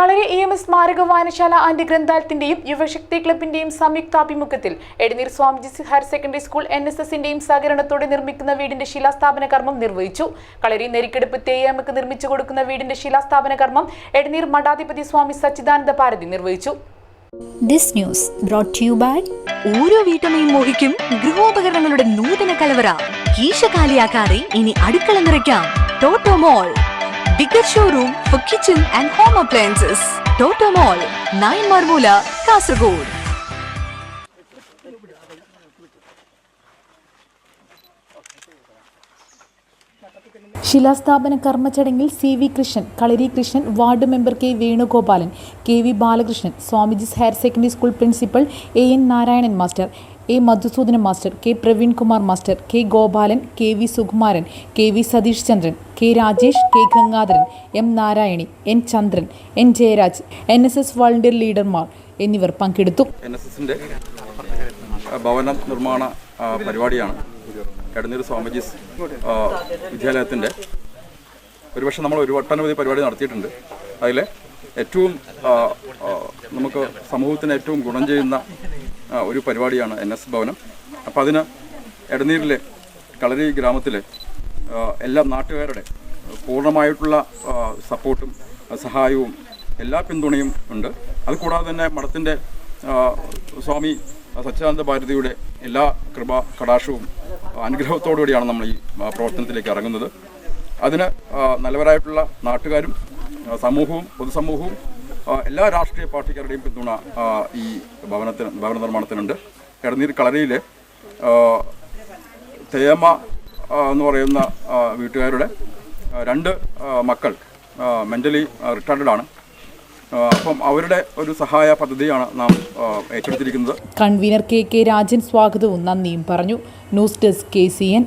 കളരി E M S സ്മാരക വായനശാല and ഗ്രന്ഥാലയത്തിന്റെയും യുവശക്തി ക്ലബിന്റെയും സംയുക്താഭിമുഖ്യത്തിൽ Edneer Swamiji higher secondary school N S എസിന്റെയും സഹകരണത്തോടെ നിർമ്മിക്കുന്ന വീടിന്റെ ശിലാസ്ഥാപന കർമ്മം നിർവഹിച്ചു. കളരി നെരിക്കെടുപ്പ് തേയാമക്ക് നിർമ്മിച്ചു കൊടുക്കുന്ന വീടിന്റെ ശിലാസ്ഥാപന കർമ്മം എടനീർ മഠാധിപതി സ്വാമി സച്ചിദാനന്ദ ഭാരതി നിർവഹിച്ചു. ദിസ് ന്യൂസ് ഓരോ വീട്ടമ്മയും മോഹിക്കും ഗൃഹോപകരണങ്ങളുടെ നൂതന കലവറ. കീശ കാലിയാക്കാതെ ഇനി അടുക്കള നിറയ്ക്കാം. Toto mall. Bigger showroom for kitchen and home appliances Toto mall nine Marmoola Kasaragod ശിലാസ്ഥാപന കർമ്മചടങ്ങിൽ C V Krishnan Kalari Krishnan ward member K Venugopalan K V Balakrishnan Swamiji's higher secondary school principal A N Narayanan master A Madhusudana master K Praveen Kumar master K Gopalan K V Sukumaran K V Satheesh Chandran K Rajesh K Gangadharan M Narayani N Chandran N Jayaraj N S S volunteer ലീഡർമാർ എന്നിവർ പങ്കെടുത്തു. N S നിർമ്മാണ പരിപാടിയാണ് എടനീർ സ്വാമിജി വിദ്യാലയത്തിന്റെ ഒരുപക്ഷെ നമ്മൾ ഒരു ഒട്ടനവധി പരിപാടി നടത്തിയിട്ടുണ്ട്. അതിൽ ഏറ്റവും നമുക്ക് സമൂഹത്തിന് ഏറ്റവും ഗുണം ചെയ്യുന്ന ഒരു പരിപാടിയാണ് എൻ എസ് ഭവനം. അപ്പോൾ അതിന് എടനീരിലെ കളരി ഗ്രാമത്തിലെ എല്ലാ നാട്ടുകാരുടെ പൂർണമായിട്ടുള്ള സപ്പോർട്ടും സഹായവും എല്ലാ പിന്തുണയും ഉണ്ട്. അതുകൂടാതെ തന്നെ മഠത്തിന്റെ സ്വാമി സച്ചിദാനന്ദ ഭാരതിയുടെ എല്ലാ കൃപ കടാക്ഷവും അനുഗ്രഹത്തോടുകൂടിയാണ് നമ്മൾ ഈ പ്രവർത്തനത്തിലേക്ക് ഇറങ്ങുന്നത്. അതിന് നല്ലവരായിട്ടുള്ള നാട്ടുകാരും സമൂഹവും പൊതുസമൂഹവും എല്ലാ രാഷ്ട്രീയ പാർട്ടിക്കാരുടെയും പിന്തുണ ഈ ഭവനത്തിന് ഭവന നിർമ്മാണത്തിനുണ്ട്. എടനീർ കളരിയിൽ തേമ എന്ന് പറയുന്ന വീട്ടുകാരുടെ രണ്ട് മക്കൾ മെന്റലി റിട്ടയർഡ് ആണ്. അപ്പം അവരുടെ ഒരു സഹായ പദ്ധതിയാണ് നാം ഏറ്റെടുത്തിരിക്കുന്നത്. കൺവീനർ കെ കെ രാജൻ സ്വാഗതവും നന്ദിയും പറഞ്ഞു. News desk K C N.